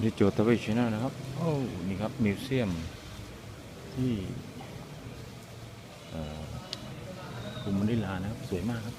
นี่โจทวีชนานะครับ โอ้นี่ครับ มิวเซียม ที่อุมะนิลานะครับ สวยมากครับ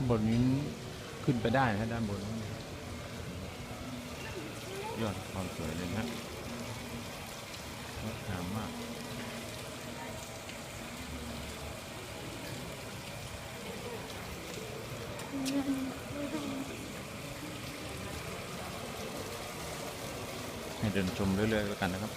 ข้างบนนี้ขึ้นไปได้นะด้านบน ยอดความสวยเลยนะงดงามมากให้เดินชมเรื่อยๆแล้วกันนะครับ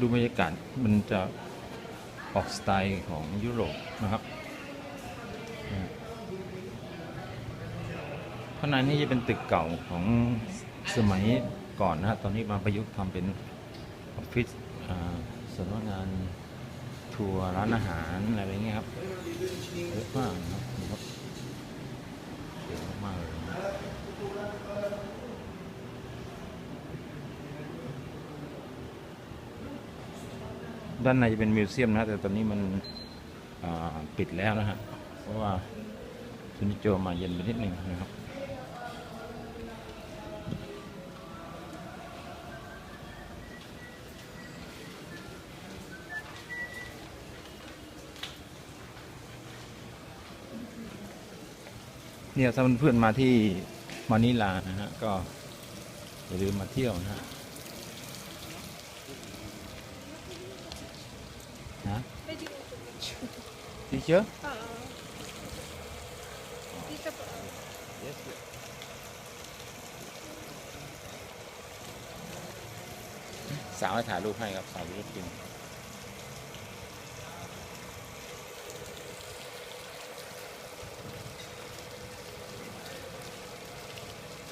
ดูบรรยากาศมันจะออกสไตล์ของยุโรปนะครับข้างในนี่จะเป็นตึกเก่าของสมัยก่อนนะฮะตอนนี้มาประยุกต์ทำเป็นออฟฟิศสำนักงานทัวร์ร้านอาหารอะไรเงี้ยครับเยอะมากนะครับนี่ครับสวยมากเลย ด้านในจะเป็นมิวเซียมนะแต่ตอนนี้มันปิดแล้วนะฮะเพราะว่าซุนิโจมาเย็นไปนิดหนึ่งนะครับเนี่ยถ้าเพื่อนๆมาที่มานิลานะฮะก็อย่าลืมมาเที่ยวนะฮะ นะ Teacher? Yes. สาวให้ถ่ายรูปให้ครับสาวรูปจริง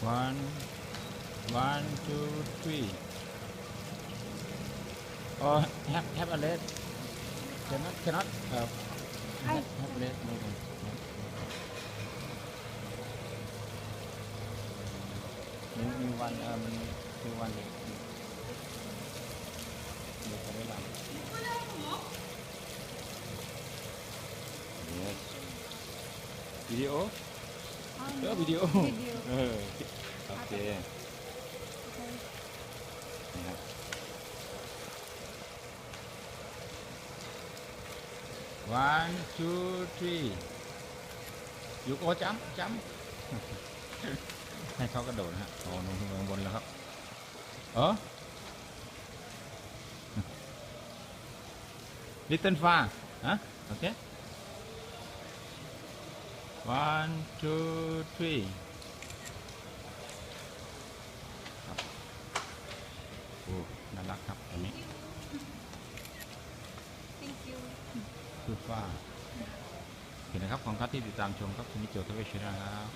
one one two three oh have have a leg cannot cannot uh, have, have leg no no no. มีมีวันเออมันมีวันเด็กเด็กจะได้รับ yes วิดีโอเออวิดีโอเออโอเคนะครับ one two three อยู่โอ้จ้ำจ้ำให้เขากระโดดนะฮะโอ้ลงข้างบนแล้วครับ เออ little far ฮะโอเค one two three ครับโอ้น่ารักครับอันนี้ คือว่างเห็นะครับของครับที่ติดตามชมครับคุณนิโจทวีชนะครับ